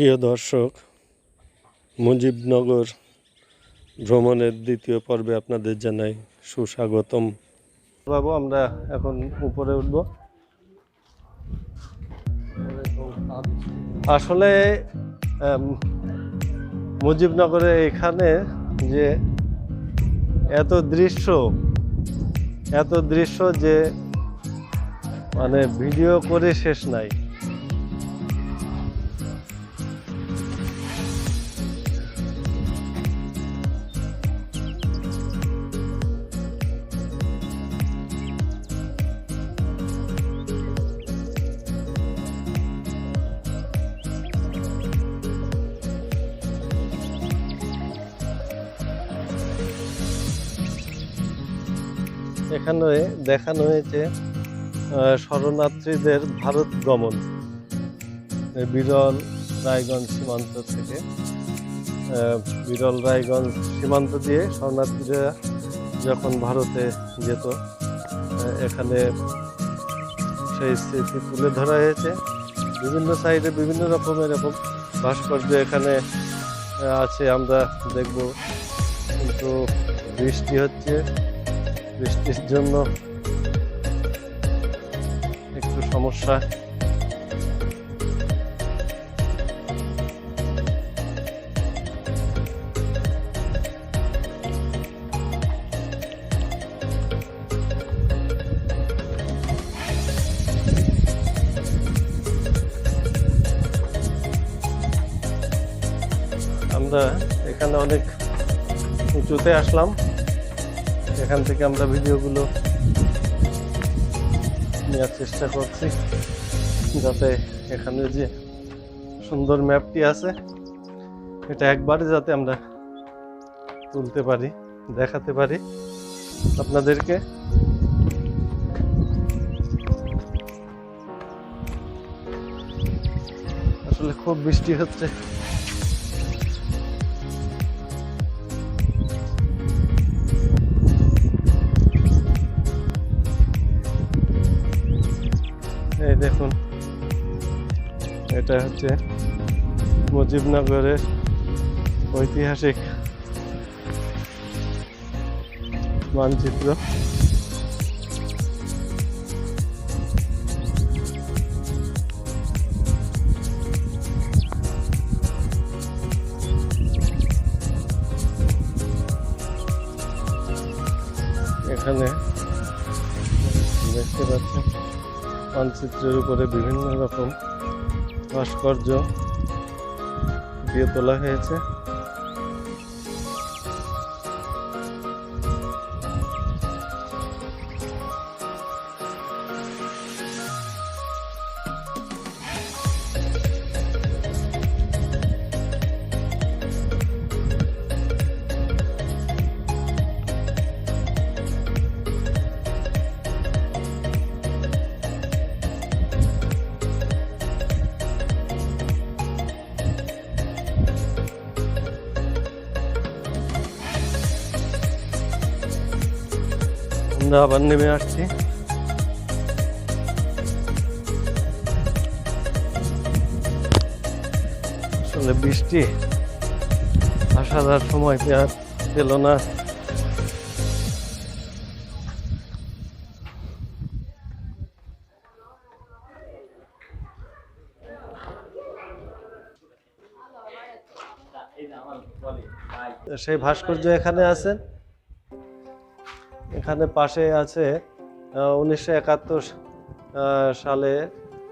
প্রিয় দর্শক, মুজিবনগর ভ্রমণের দ্বিতীয় পর্বে আপনাদের জানাই সুস্বাগতম। বাবু, আমরা এখন উপরে উঠব। আসলে মুজিবনগরে এখানে যে এত দৃশ্য এত দৃশ্য যে মানে ভিডিও করে শেষ নাই। এখানে দেখানো হয়েছে শরণার্থীদের ভারত গমন। বিরল রায়গঞ্জ সীমান্ত থেকে বিরল রায়গঞ্জ সীমান্ত দিয়ে শরণার্থীরা যখন ভারতে যেত এখানে সেই স্মৃতি তুলে ধরা হয়েছে। বিভিন্ন সাইডে বিভিন্ন রকমের এরকম ভাস্কর্য এখানে আছে, আমরা দেখব। কিন্তু বৃষ্টি হচ্ছে বৃষ্টির জন্য একটু সমস্যা। আমরা এখানে অনেক উঁচুতে আসলাম। এখান থেকে আমরা ভিডিওগুলো নেওয়ার চেষ্টা করছি, যাতে এখানে যে সুন্দর ম্যাপটি আছে, এটা একবারে যাতে আমরা তুলতে পারি, দেখাতে পারি। আপনাদেরকে আসলে খুব বৃষ্টি হচ্ছে। দেখুন। এটা হচ্ছে মুজিবনগরের ঐতিহাসিক মানচিত্র। এখানে মানচিত্রের উপরে বিভিন্ন রকম ভাস্কর্য দিয়ে তোলা হয়েছে। আমরা আবার নেমে আসছি। আসলে বৃষ্টি আসার আর সময় পেয়ে পেল না। সেই ভাস্কর্য এখানে আছে? এখানে পাশে আছে উনিশশো একাত্তর সালে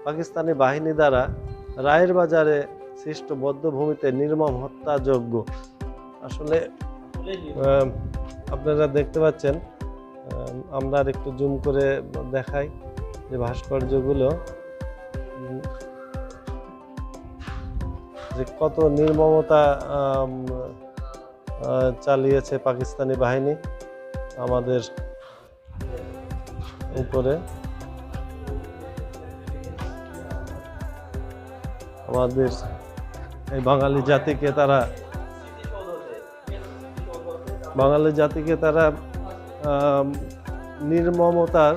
পাকিস্তানি বাহিনী দ্বারা রায়ের বাজারে সৃষ্ট বদ্ধভূমিতে নির্মম হত্যাযজ্ঞ। আসলে আপনারা দেখতে পাচ্ছেন আমরা আর একটু জুম করে দেখাই যে ভাস্কর্যগুলো, যে কত নির্মমতা চালিয়েছে পাকিস্তানি বাহিনী, আমাদের উপরে। আমাদের এই বাঙালি জাতিকে তারা, বাঙালি জাতিকে তারা নির্মমতার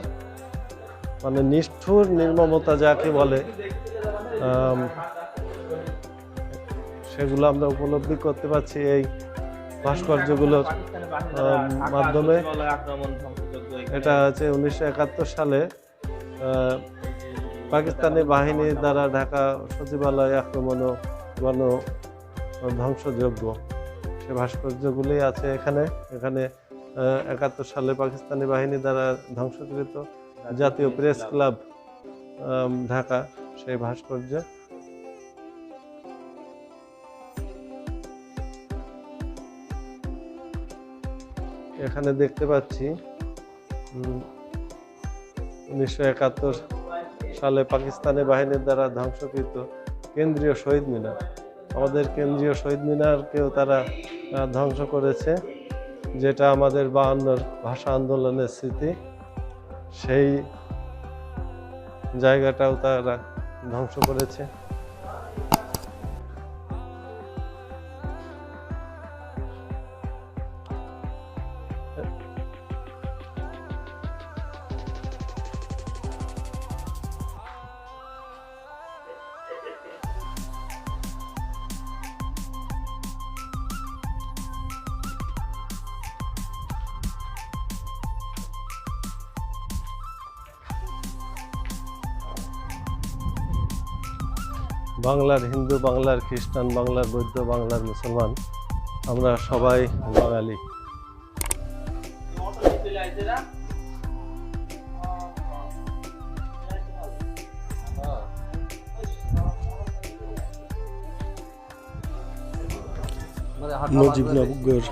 মানে নিষ্ঠুর নির্মমতা যাকে বলে সেগুলো আমরা উপলব্ধি করতে পারছি এই ভাস্কর্যগুলোর মাধ্যমে। এটা হচ্ছে উনিশশো একাত্তর সালে পাকিস্তানি বাহিনীর দ্বারা ঢাকা সচিবালয় আক্রমণ গণ ধ্বংসযোগ্য। সে ভাস্কর্যগুলি আছে এখানে। এখানে একাত্তর সালে পাকিস্তানি বাহিনী দ্বারা ধ্বংসকৃত জাতীয় প্রেস ক্লাব ঢাকা। সেই ভাস্কর্য এখানে দেখতে পাচ্ছি উনিশশো একাত্তর সালে পাকিস্তানি বাহিনীর দ্বারা ধ্বংসকৃত কেন্দ্রীয় শহীদ মিনার। আমাদের কেন্দ্রীয় শহীদ মিনারকেও তারা ধ্বংস করেছে, যেটা আমাদের বায়ান্নর ভাষা আন্দোলনের স্মৃতি। সেই জায়গাটাও তারা ধ্বংস করেছে। বাংলার হিন্দু, বাংলার খ্রিস্টান, বাংলার বৌদ্ধ, বাংলার মুসলমান, আমরা সবাই বাঙালি। মুজিবনগর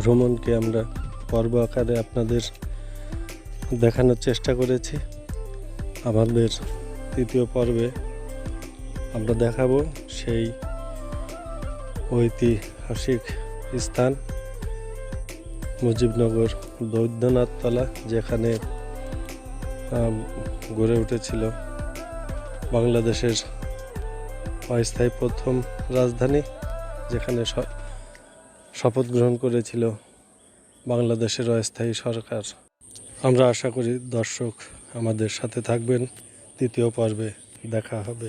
ভ্রমণকে আমরা পর্ব আকারে আপনাদের দেখানোর চেষ্টা করেছি। আমাদের তৃতীয় পর্বে আমরা দেখাবো সেই ঐতিহাসিক স্থান, মুজিবনগর বৈদ্যনাথতলা, যেখানে গড়ে উঠেছিল বাংলাদেশের অস্থায়ী প্রথম রাজধানী, যেখানে শপথ গ্রহণ করেছিল বাংলাদেশের অস্থায়ী সরকার। আমরা আশা করি দর্শক আমাদের সাথে থাকবেন। তৃতীয় পর্বে দেখা হবে।